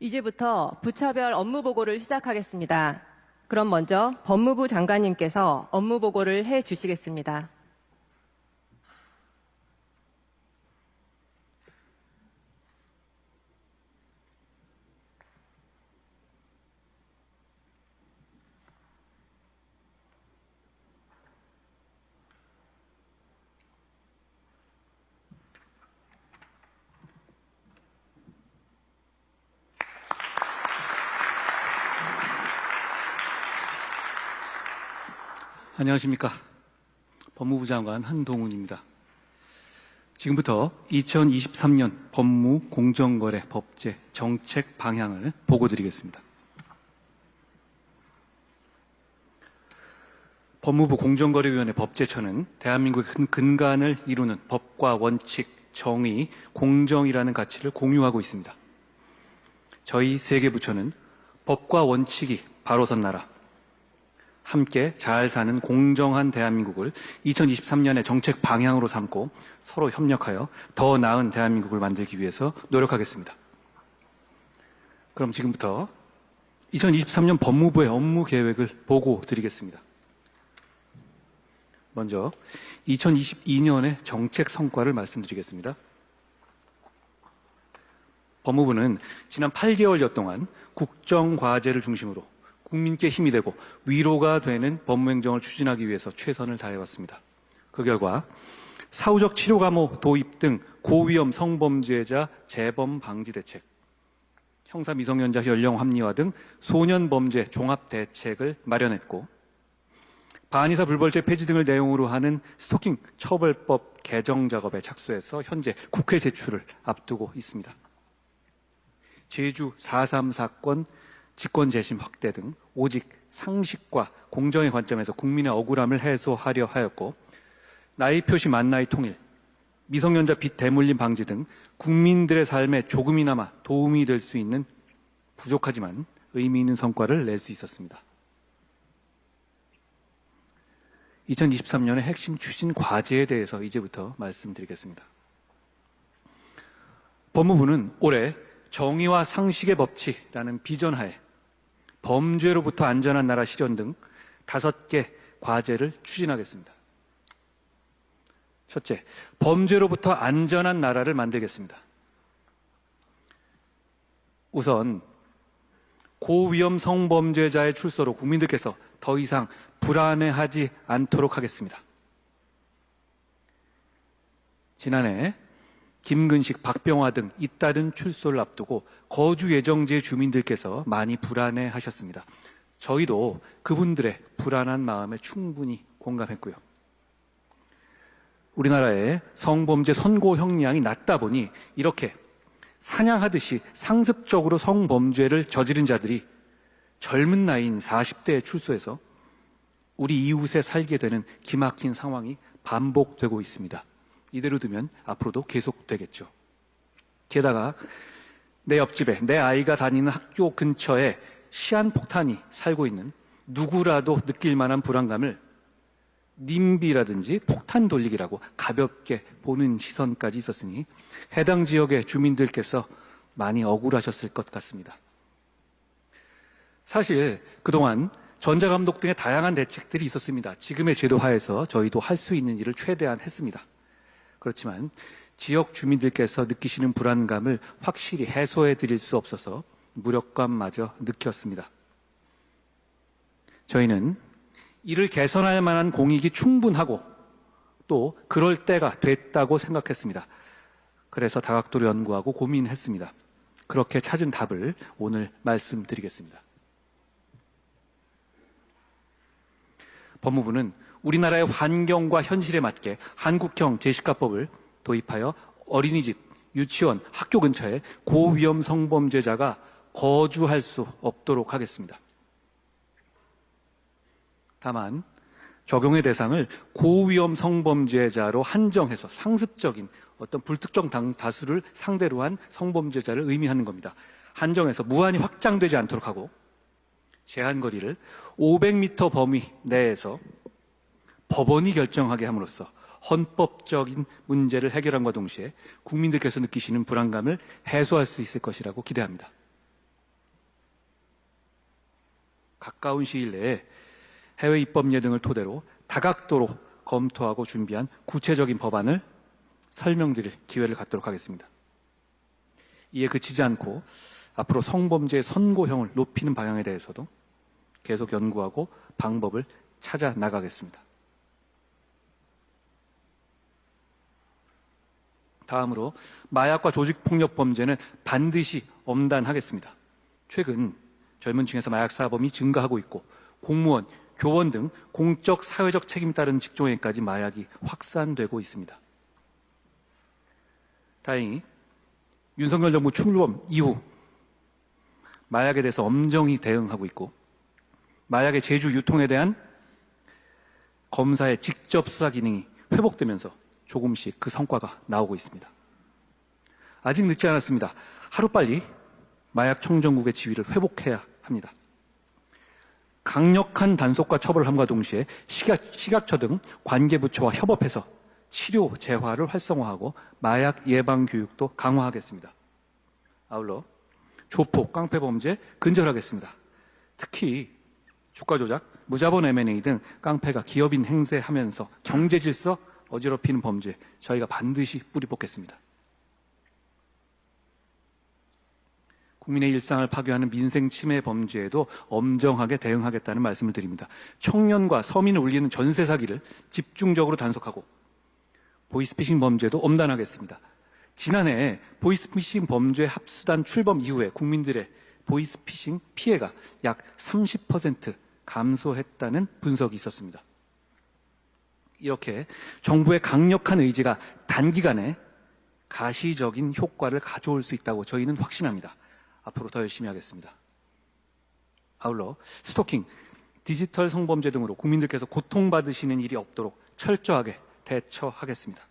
이제부터 부차별 업무 보고를 시작하겠습니다. 그럼 먼저 법무부 장관님께서 업무 보고를 해 주시겠습니다. 안녕하십니까. 법무부 장관 한동훈입니다. 지금부터 2023년 법무 공정거래 법제 정책 방향을 보고 드리겠습니다. 법무부 공정거래위원회 법제처는 대한민국의 큰 근간을 이루는 법과 원칙, 정의, 공정이라는 가치를 공유하고 있습니다. 저희 세개 부처는 법과 원칙이 바로 선 나라, 함께 잘 사는 공정한 대한민국을 2023년의 정책 방향으로 삼고 서로 협력하여 더 나은 대한민국을 만들기 위해서 노력하겠습니다. 그럼 지금부터 2023년 법무부의 업무 계획을 보고 드리겠습니다. 먼저 2022년의 정책 성과를 말씀드리겠습니다. 법무부는 지난 8개월여 동안 국정과제를 중심으로 국민께 힘이 되고 위로가 되는 법무행정을 추진하기 위해서 최선을 다해왔습니다. 그 결과 사후적 치료 감호 도입 등 고위험 성범죄자 재범 방지 대책, 형사 미성년자 연령 합리화 등 소년 범죄 종합 대책을 마련했고 반의사 불벌죄 폐지 등을 내용으로 하는 스토킹 처벌법 개정 작업에 착수해서 현재 국회 제출을 앞두고 있습니다. 제주 4.3 사건 직권 재심 확대 등 오직 상식과 공정의 관점에서 국민의 억울함을 해소하려 하였고 나이 표시 만나이 통일, 미성년자 빚 대물림 방지 등 국민들의 삶에 조금이나마 도움이 될 수 있는 부족하지만 의미 있는 성과를 낼 수 있었습니다. 2023년의 핵심 추진 과제에 대해서 이제부터 말씀드리겠습니다. 법무부는 올해 정의와 상식의 법치라는 비전하에 범죄로부터 안전한 나라 실현 등 다섯 개 과제를 추진하겠습니다. 첫째, 범죄로부터 안전한 나라를 만들겠습니다. 우선 고위험 성범죄자의 출소로 국민들께서 더 이상 불안해하지 않도록 하겠습니다. 지난해 김근식, 박병화 등 잇따른 출소를 앞두고 거주 예정지 주민들께서 많이 불안해 하셨습니다. 저희도 그분들의 불안한 마음에 충분히 공감했고요. 우리나라의 성범죄 선고 형량이 낮다 보니 이렇게 사냥하듯이 상습적으로 성범죄를 저지른 자들이 젊은 나이인 40대에 출소해서 우리 이웃에 살게 되는 기막힌 상황이 반복되고 있습니다. 이대로 두면 앞으로도 계속되겠죠. 게다가 내 옆집에 내 아이가 다니는 학교 근처에 시한폭탄이 살고 있는 누구라도 느낄 만한 불안감을 님비라든지 폭탄 돌리기라고 가볍게 보는 시선까지 있었으니 해당 지역의 주민들께서 많이 억울하셨을 것 같습니다. 사실 그동안 전자감독 등의 다양한 대책들이 있었습니다. 지금의 제도 하에서 저희도 할 수 있는 일을 최대한 했습니다. 그렇지만 지역 주민들께서 느끼시는 불안감을 확실히 해소해 드릴 수 없어서 무력감마저 느꼈습니다. 저희는 이를 개선할 만한 공익이 충분하고 또 그럴 때가 됐다고 생각했습니다. 그래서 다각도로 연구하고 고민했습니다. 그렇게 찾은 답을 오늘 말씀드리겠습니다. 법무부는 우리나라의 환경과 현실에 맞게 한국형 제시카법을 도입하여 어린이집, 유치원, 학교 근처에 고위험 성범죄자가 거주할 수 없도록 하겠습니다. 다만 적용의 대상을 고위험 성범죄자로 한정해서 상습적인 어떤 불특정 당- 다수를 상대로 한 성범죄자를 의미하는 겁니다. 한정해서 무한히 확장되지 않도록 하고 제한 거리를 500m 범위 내에서 법원이 결정하게 함으로써 헌법적인 문제를 해결함과 동시에 국민들께서 느끼시는 불안감을 해소할 수 있을 것이라고 기대합니다. 가까운 시일 내에 해외 입법례 등을 토대로 다각도로 검토하고 준비한 구체적인 법안을 설명드릴 기회를 갖도록 하겠습니다. 이에 그치지 않고 앞으로 성범죄 선고형을 높이는 방향에 대해서도 계속 연구하고 방법을 찾아 나가겠습니다. 다음으로 마약과 조직폭력 범죄는 반드시 엄단하겠습니다. 최근 젊은 층에서 마약 사범이 증가하고 있고 공무원, 교원 등 공적 사회적 책임이 따른 직종에까지 마약이 확산되고 있습니다. 다행히 윤석열 정부 출범 이후 마약에 대해서 엄정히 대응하고 있고 마약의 제주 유통에 대한 검사의 직접 수사 기능이 회복되면서 조금씩 그 성과가 나오고 있습니다. 아직 늦지 않았습니다. 하루빨리 마약 청정국의 지위를 회복해야 합니다. 강력한 단속과 처벌함과 동시에 식약, 식약처 등 관계부처와 협업해서 치료 재활을 활성화하고 마약 예방 교육도 강화하겠습니다. 아울러 조폭, 깡패 범죄 근절하겠습니다. 특히 주가 조작, 무자본 M&A 등 깡패가 기업인 행세하면서 경제 질서 어지럽히는 범죄 저희가 반드시 뿌리 뽑겠습니다. 국민의 일상을 파괴하는 민생 침해 범죄에도 엄정하게 대응하겠다는 말씀을 드립니다. 청년과 서민을 울리는 전세 사기를 집중적으로 단속하고 보이스피싱 범죄도 엄단하겠습니다. 지난해 보이스피싱 범죄 합수단 출범 이후에 국민들의 보이스피싱 피해가 약 30% 감소했다는 분석이 있었습니다. 이렇게 정부의 강력한 의지가 단기간에 가시적인 효과를 가져올 수 있다고 저희는 확신합니다. 앞으로 더 열심히 하겠습니다. 아울러 스토킹, 디지털 성범죄 등으로 국민들께서 고통받으시는 일이 없도록 철저하게 대처하겠습니다.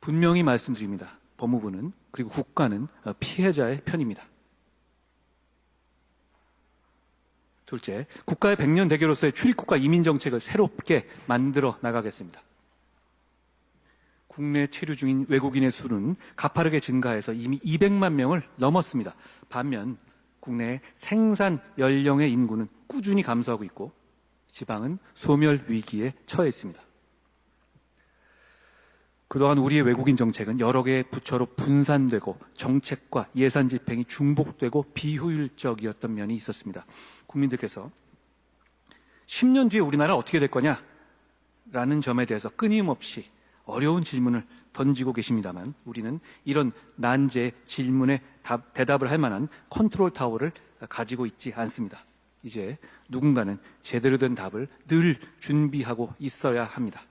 분명히 말씀드립니다. 법무부는 그리고 국가는 피해자의 편입니다. 둘째, 국가의 백년 대계로서의 출입국가 이민 정책을 새롭게 만들어 나가겠습니다. 국내 체류 중인 외국인의 수는 가파르게 증가해서 이미 200만 명을 넘었습니다. 반면 국내 생산 연령의 인구는 꾸준히 감소하고 있고 지방은 소멸 위기에 처해 있습니다. 그동안 우리의 외국인 정책은 여러 개의 부처로 분산되고 정책과 예산 집행이 중복되고 비효율적이었던 면이 있었습니다. 국민들께서 10년 뒤에 우리나라 어떻게 될 거냐? 라는 점에 대해서 끊임없이 어려운 질문을 던지고 계십니다만 우리는 이런 난제 질문에 답- 대답을 할 만한 컨트롤 타워를 가지고 있지 않습니다. 이제 누군가는 제대로 된 답을 늘 준비하고 있어야 합니다.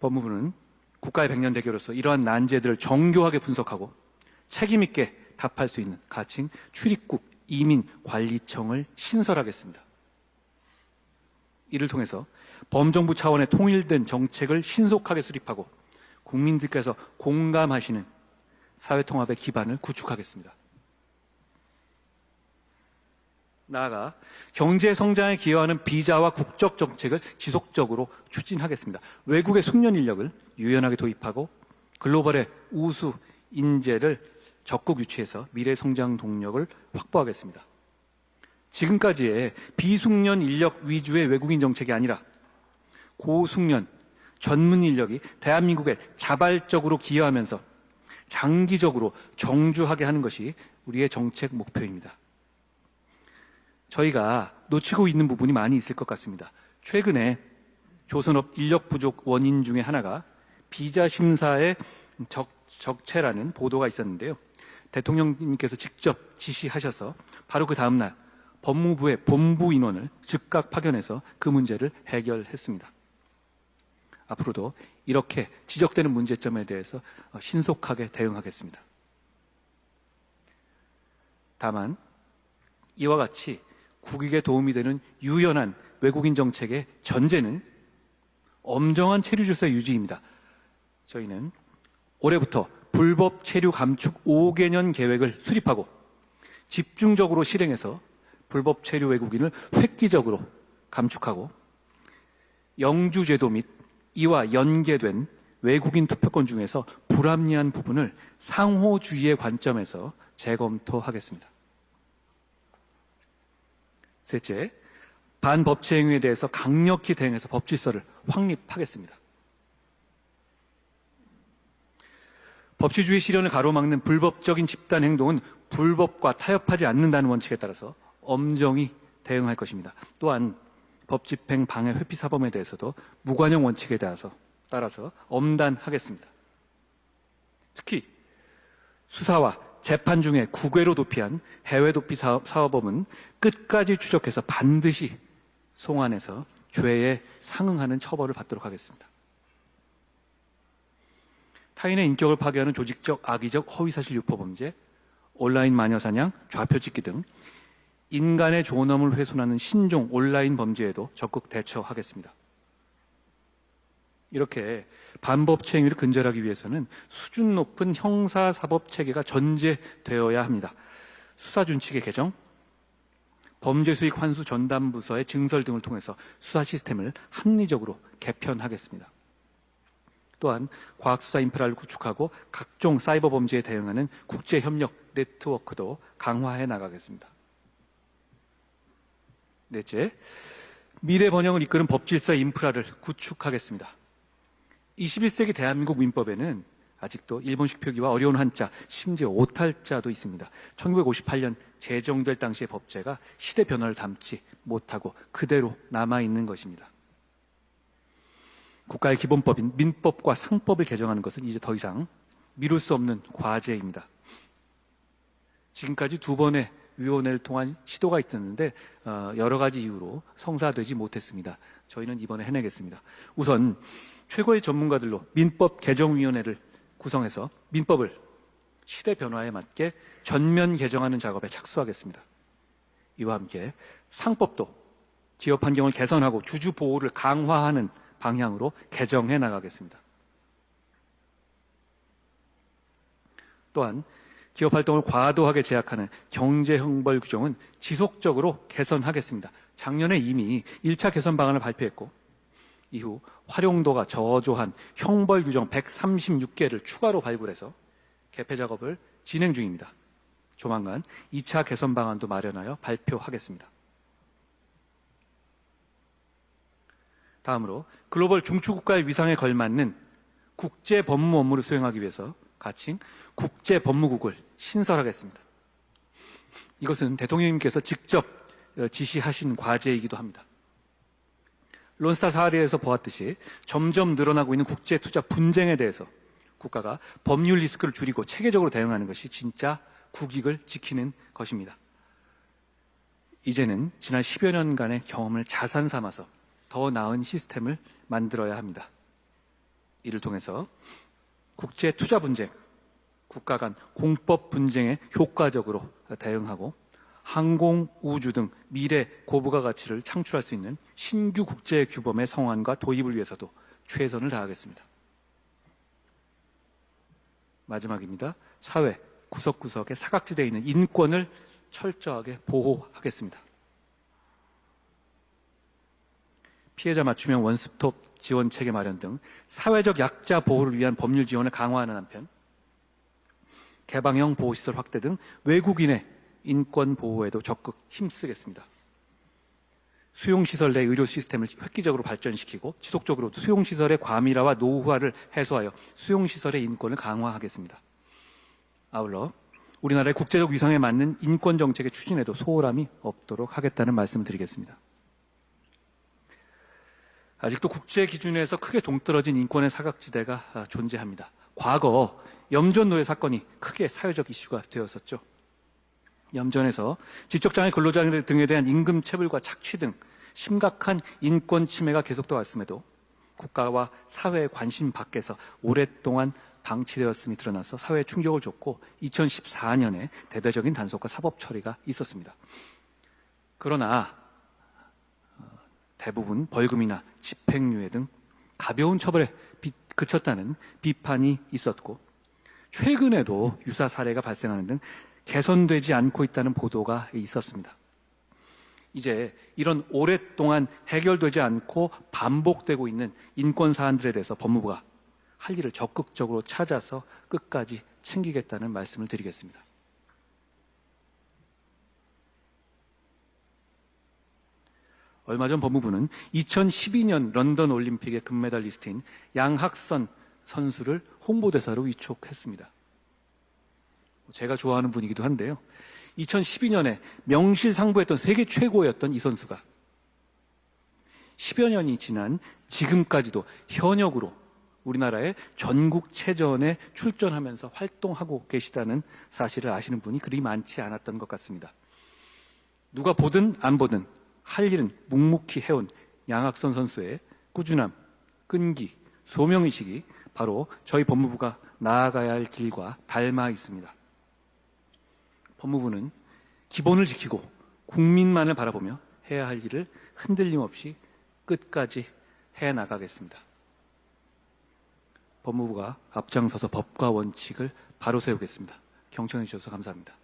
법무부는 국가의 백년 대교로서 이러한 난제들을 정교하게 분석하고 책임 있게 답할 수 있는 가칭 출입국 이민 관리청을 신설하겠습니다. 이를 통해서 범정부 차원의 통일된 정책을 신속하게 수립하고 국민들께서 공감하시는 사회통합의 기반을 구축하겠습니다. 나아가 경제 성장에 기여하는 비자와 국적 정책을 지속적으로 추진하겠습니다. 외국의 숙련 인력을 유연하게 도입하고 글로벌의 우수 인재를 적극 유치해서 미래 성장 동력을 확보하겠습니다. 지금까지의 비숙련 인력 위주의 외국인 정책이 아니라 고숙련 전문 인력이 대한민국에 자발적으로 기여하면서 장기적으로 정주하게 하는 것이 우리의 정책 목표입니다. 저희가 놓치고 있는 부분이 많이 있을 것 같습니다. 최근에 조선업 인력 부족 원인 중에 하나가 비자 심사의 적, 적체라는 보도가 있었는데요. 대통령님께서 직접 지시하셔서 바로 그 다음날 법무부의 본부 인원을 즉각 파견해서 그 문제를 해결했습니다. 앞으로도 이렇게 지적되는 문제점에 대해서 신속하게 대응하겠습니다. 다만 이와 같이 국익에 도움이 되는 유연한 외국인 정책의 전제는 엄정한 체류 질서 유지입니다. 저희는 올해부터 불법 체류 감축 5개년 계획을 수립하고 집중적으로 실행해서 불법 체류 외국인을 획기적으로 감축하고 영주제도 및 이와 연계된 외국인 투표권 중에서 불합리한 부분을 상호주의의 관점에서 재검토하겠습니다. 셋째, 반법치 행위에 대해서 강력히 대응해서 법 질서를 확립하겠습니다. 법치주의 실현을 가로막는 불법적인 집단 행동은 불법과 타협하지 않는다는 원칙에 따라서 엄정히 대응할 것입니다. 또한 법 집행 방해 회피 사범에 대해서도 무관용 원칙에 따라서 따라서 엄단하겠습니다. 특히 수사와 재판 중에 국외로 도피한 해외 도피 사업, 사업범은 끝까지 추적해서 반드시 송환해서 죄에 상응하는 처벌을 받도록 하겠습니다. 타인의 인격을 파괴하는 조직적, 악의적, 허위사실 유포 범죄, 온라인 마녀 사냥, 좌표 찍기 등 인간의 존엄을 훼손하는 신종 온라인 범죄에도 적극 대처하겠습니다. 이렇게 반법치 행위를 근절하기 위해서는 수준 높은 형사사법 체계가 전제되어야 합니다. 수사준칙의 개정, 범죄수익 환수 전담부서의 증설 등을 통해서 수사 시스템을 합리적으로 개편하겠습니다. 또한 과학수사 인프라를 구축하고 각종 사이버 범죄에 대응하는 국제협력 네트워크도 강화해 나가겠습니다. 넷째, 미래 번영을 이끄는 법질서 인프라를 구축하겠습니다. 21세기 대한민국 민법에는 아직도 일본식 표기와 어려운 한자, 심지어 오탈자도 있습니다. 1958년 제정될 당시의 법제가 시대 변화를 담지 못하고 그대로 남아있는 것입니다. 국가의 기본법인 민법과 상법을 개정하는 것은 이제 더 이상 미룰 수 없는 과제입니다. 지금까지 두 번의 위원회를 통한 시도가 있었는데 어, 여러 가지 이유로 성사되지 못했습니다. 저희는 이번에 해내겠습니다. 우선 최고의 전문가들로 민법 개정위원회를 구성해서 민법을 시대 변화에 맞게 전면 개정하는 작업에 착수하겠습니다. 이와 함께 상법도 기업 환경을 개선하고 주주 보호를 강화하는 방향으로 개정해 나가겠습니다. 또한 기업 활동을 과도하게 제약하는 경제 형벌 규정은 지속적으로 개선하겠습니다. 작년에 이미 1차 개선 방안을 발표했고 이후 활용도가 저조한 형벌 규정 136개를 추가로 발굴해서 개폐 작업을 진행 중입니다. 조만간 2차 개선 방안도 마련하여 발표하겠습니다. 다음으로 글로벌 중추국가의 위상에 걸맞는 국제 법무 업무를 수행하기 위해서 가칭 국제 법무국을 신설하겠습니다. 이것은 대통령님께서 직접 어, 지시하신 과제이기도 합니다. 론스타 사례에서 보았듯이 점점 늘어나고 있는 국제 투자 분쟁에 대해서 국가가 법률 리스크를 줄이고 체계적으로 대응하는 것이 진짜 국익을 지키는 것입니다. 이제는 지난 10여 년간의 경험을 자산 삼아서 더 나은 시스템을 만들어야 합니다. 이를 통해서 국제 투자 분쟁, 국가 간 공법 분쟁에 효과적으로 대응하고 항공, 우주 등 미래 고부가 가치를 창출할 수 있는 신규 국제 규범의 성안과 도입을 위해서도 최선을 다하겠습니다. 마지막입니다. 사회 구석구석에 사각지대에 있는 인권을 철저하게 보호하겠습니다. 피해자 맞춤형 원스톱 지원 체계 마련 등 사회적 약자 보호를 위한 법률 지원을 강화하는 한편 개방형 보호시설 확대 등 외국인의 인권 보호에도 적극 힘쓰겠습니다. 수용시설 내 의료 시스템을 획기적으로 발전시키고 지속적으로 수용시설의 과밀화와 노후화를 해소하여 수용시설의 인권을 강화하겠습니다. 아울러 우리나라의 국제적 위상에 맞는 인권 정책의 추진에도 소홀함이 없도록 하겠다는 말씀을 드리겠습니다. 아직도 국제 기준에서 크게 동떨어진 인권의 사각지대가 아, 존재합니다. 과거 염전 노예 사건이 크게 사회적 이슈가 되었었죠. 염전에서 지적장애 근로자 등에 대한 임금 체불과 착취 등 심각한 인권 침해가 계속돼 왔음에도 국가와 사회의 관심 밖에서 오랫동안 방치되었음이 드러나서 사회에 충격을 줬고 2014년에 대대적인 단속과 사법 처리가 있었습니다. 그러나 어, 대부분 벌금이나 집행유예 등 가벼운 처벌에 비- 그쳤다는 비판이 있었고 최근에도 유사 사례가 발생하는 등 개선되지 않고 있다는 보도가 있었습니다. 이제 이런 오랫동안 해결되지 않고 반복되고 있는 인권 사안들에 대해서 법무부가 할 일을 적극적으로 찾아서 끝까지 챙기겠다는 말씀을 드리겠습니다. 얼마 전 법무부는 2012년 런던 올림픽의 금메달리스트인 양학선 선수를 홍보대사로 위촉했습니다. 제가 좋아하는 분이기도 한데요. 2012년에 명실상부했던 세계 최고였던 이 선수가 10여 년이 지난 지금까지도 현역으로 우리나라의 전국 체전에 출전하면서 활동하고 계시다는 사실을 아시는 분이 그리 많지 않았던 것 같습니다. 누가 보든 안 보든 할 일은 묵묵히 해온 양학선 선수의 꾸준함, 끈기, 소명의식이 바로 저희 법무부가 나아가야 할 길과 닮아 있습니다. 법무부는 기본을 지키고 국민만을 바라보며 해야 할 일을 흔들림 없이 끝까지 해 나가겠습니다. 법무부가 앞장서서 법과 원칙을 바로 세우겠습니다. 경청해 주셔서 감사합니다.